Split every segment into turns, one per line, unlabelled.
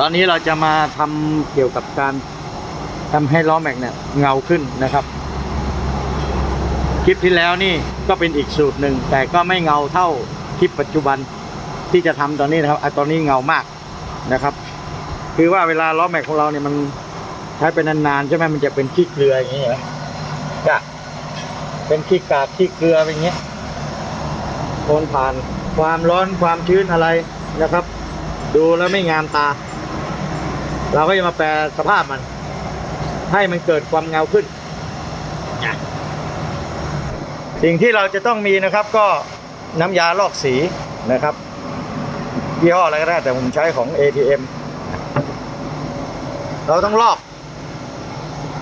ตอนนี้เราจะมาทำเกี่ยวกับการทำให้ล้อแม็กเนี่ยเงาขึ้นนะครับ คลิปที่แล้วนี่ก็เป็นอีกสูตรหนึ่ง แต่ก็ไม่เงาเท่าคลิปปัจจุบันที่จะทำตอนนี้นะครับอตอนนี้เงามากนะครับ คือว่าเวลาล้อแม็กของเราเนี่ยมันใช้เป็นนานๆใช่ไหมมันจะเป็นขี้เกลืออย่างนี้เหรอจ้ะเป็นขี้กากขี้เกลืออย่างเงี้ยทนผ่านความร้อนความชื้นอะไรนะครับ ดูแล้วไม่งามตา เราก็จะมาแปลสภาพมัน ให้มันเกิดความเงาขึ้น สิ่งที่เราจะต้องมีนะครับก็น้ำยาลอกสีนะครับยี่ห้ออะไรก็ได้แต่ผมใช้ของ ATM เราต้องลอก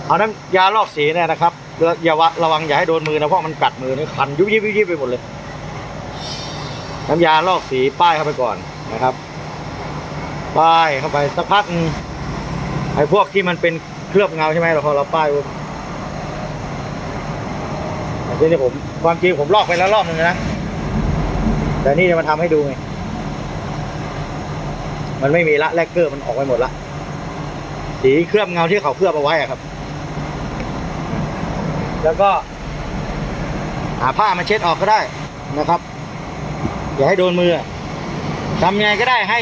เอาน้ำยาลอกสีเนี่ยนะครับแล้วอย่าวะระวังอย่าให้โดนมือนะเพราะมันกัดมือนี่คันยุบยิบยุบยิบไปหมดเลย น้ำยาลอกสีป้ายเข้าไปก่อนนะครับป้ายเข้าไปสักพักนึง ไอ้พวกที่มันเป็นเคลือบเงาใช่ไหมเราพอเราป้ายปุ๊บอันนี้ผมความจริงผมลอกไปแล้วรอบหนึ่งนะ แต่นี่จะมาทำให้ดูไง มันไม่มีละแลกเกอร์มันออกไปหมดละ สีเคลือบเงาที่เขาเคลือบเอาไว้อะครับ แล้วก็ หาผ้ามาเช็ดออกก็ได้นะครับ อย่าให้โดนมือทำยังไงก็ได้ให้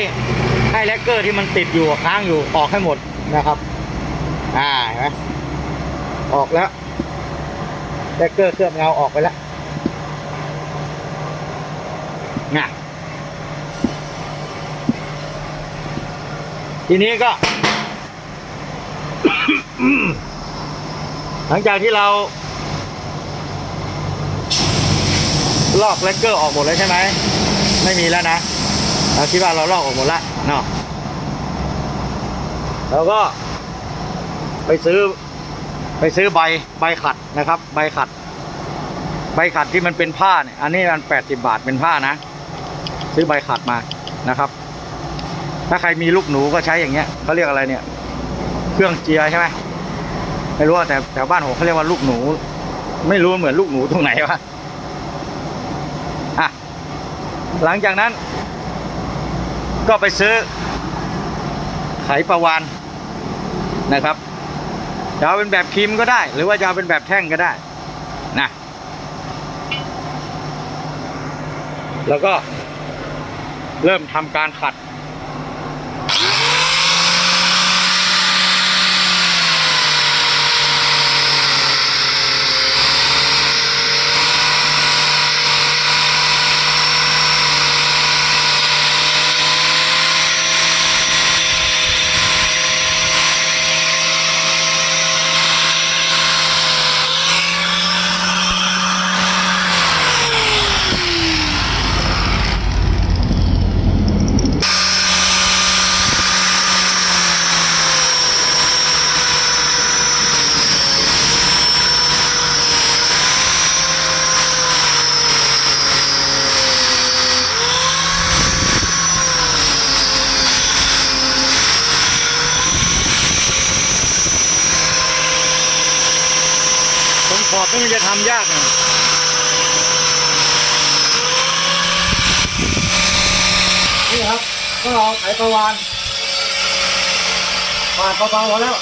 ให้แลกเกอร์ที่มันติดอยู่ค้างอยู่ออกให้หมด นะครับ อ่าเห็นไหมออกแล้วแลกเกอร์เคลือบเงาออกไปแล้วน่ะทีนี้ก็ หลังจากที่เรา ลอกแลกเกอร์ออกหมดแล้วใช่ไหม ไม่มีแล้วนะ เราคิดว่าเราลอกออกหมดละเนาะ แล้วก็ ไปซื้อ ไปซื้อใบใบขัดนะครับ ใบขัด ใบขัดที่มันเป็นผ้าเนี่ย อันนี้มันแปดสิบาทเป็นผ้านะ ซื้อใบขัดมานะครับ ถ้าใครมีลูกหนูก็ใช้อย่างเงี้ยเขาเรียกอะไรเนี่ย เครื่องเจียใช่ไหมไม่รู้แต่แถวบ้านผมเขาเรียกว่าลูกหนู ไม่รู้เหมือนลูกหนูตรงไหนวะอะหลังจากนั้น ก็ไปซื้อไขประวาน นะครับจะเอาเป็นแบบครีมก็ได้ หรือว่าจะเอาเป็นแบบแท่งก็ได้นะแล้วก็เริ่มทำการขัด จะทำยากหน่อยนี่ครับก็เราไขประวานปาดเบาๆพอแล้ว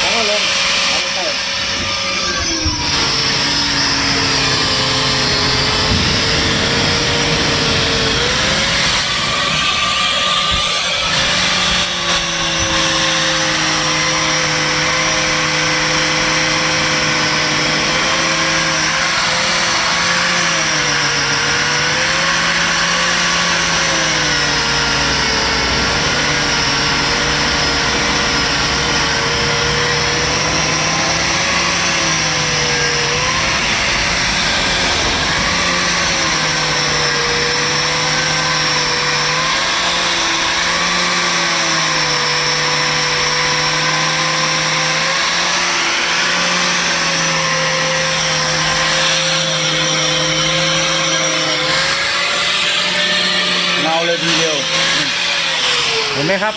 แล้วก็ลงแล้วก็ใส่เงาเลยทีเดียว เห็นไหมครับ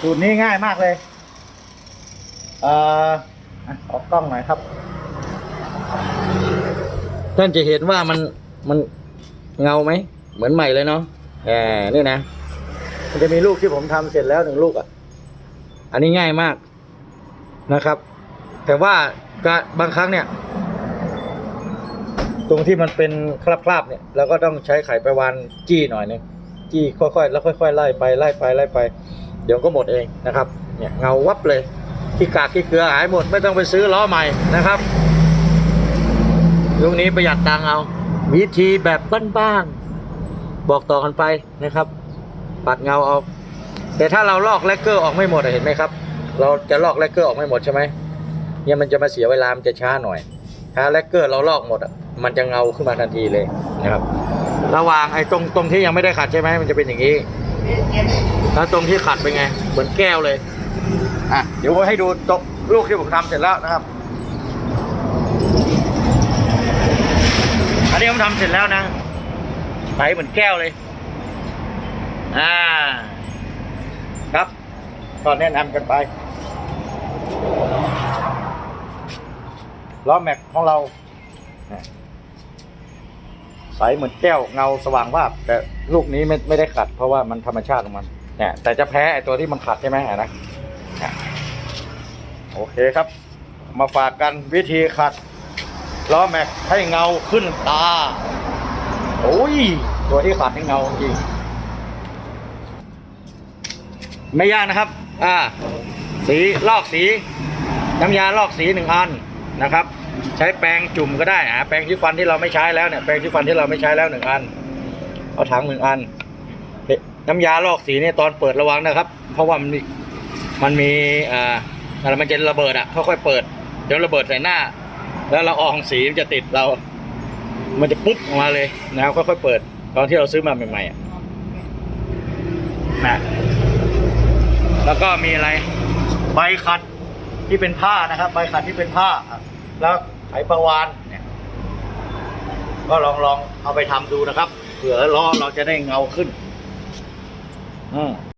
สูตรนี้ง่ายมากเลยเอ่ออะออกกล้องหน่อยครับ ท่านจะเห็นว่ามันมันเงาไหม เหมือนใหม่เลยเนาะแหมนี่นะ มันจะมีลูกที่ผมทำเสร็จแล้วหนึ่งลูกอะ อันนี้ง่ายมากนะครับ แต่ว่าก็บางครั้งเนี่ย ตรงที่มันเป็นคราบๆเนี่ยเราก็ต้องใช้ไขไปวานจี้หน่อยหนึง จี้ค่อยๆ แล้วค่อยๆไล่ไปไล่ไปไล่ไป เดี๋ยวก็หมดเองนะครับ เนี่ยเงาวับเลยขี้กากขี้เกลือหายหมดไม่ต้องไปซื้อล้อใหม่นะครับยุคนี้ประหยัดตังเอา วิธีแบบบ้านๆบอกต่อกันไปนะครับ ปัดเงาเอา แต่ถ้าเราลอกแลกเกอร์ออกไม่หมดเห็นไหมครับ เราจะลอกแลกเกอร์ออกไม่หมดใช่ไหมเนี่ยมันจะมาเสียเวลามันจะช้าหน่อยถ้าแลกเกอร์เราลอกหมดอะ มันจะเงาขึ้นมาทันทีเลยนะครับ ระหว่างไอ้ตรงตรงที่ยังไม่ได้ขัดใช่ไหมมันจะเป็นอย่างนี้แล้วตรงที่ขัดเป็นไง เหมือนแก้วเลยอะเดี๋ยวผมให้ดูตรงลูกที่ผมทำเสร็จแล้วนะครับ อันนี้ผมทำเสร็จแล้วนะใสเหมือนแก้วเลย อ่า ครับก็แนะนำกันไปล้อแม็กของเรา ใสเหมือนแก้วเงาสว่างวาบแต่ลูกนี้ไม่ไม่ได้ขัด เพราะว่ามันธรรมชาติของมันเนี่ยแต่จะแพ้ไอตัวที่มันขัดใช่ไหมนะโอเคครับ มาฝากกันวิธีขัดล้อแม็กให้เงาขึ้นตาโอ้ยตัวที่ขัดให้เงาจริงไม่ยากนะครับ อ่า สีลอกสี น้ำยาลอกสีหนึ่งอันนะครับ ใช้แปรงจุ่มก็ได้อ่าแปรงที่ฟันที่เราไม่ใช้แล้วเนี่ยแปรงที่ฟันที่เราไม่ใช้แล้วหนึ่งอัน เอาถังหนึ่งอัน น้ำยาลอกสีเนี่ยตอนเปิดระวังนะครับ เพราะว่ามันมีมันมีอ่าอะไรมันจะระเบิดอะค่อยๆเปิด เดี๋ยวระเบิดใส่หน้า แล้วละอองสีมันจะติดเรา มันจะปุ๊บออกมาเลยนะครับค่อยๆเปิด ตอนที่เราซื้อมาใหม่ๆอะนะแล้วก็มีอะไรใบขัดที่เป็นผ้านะครับ ใบขัดที่เป็นผ้าแล้ว ไขประวานเนี่ยก็ลองลองเอาไปทำดูนะครับเผื่อล้อเราจะได้เงาขึ้น อืม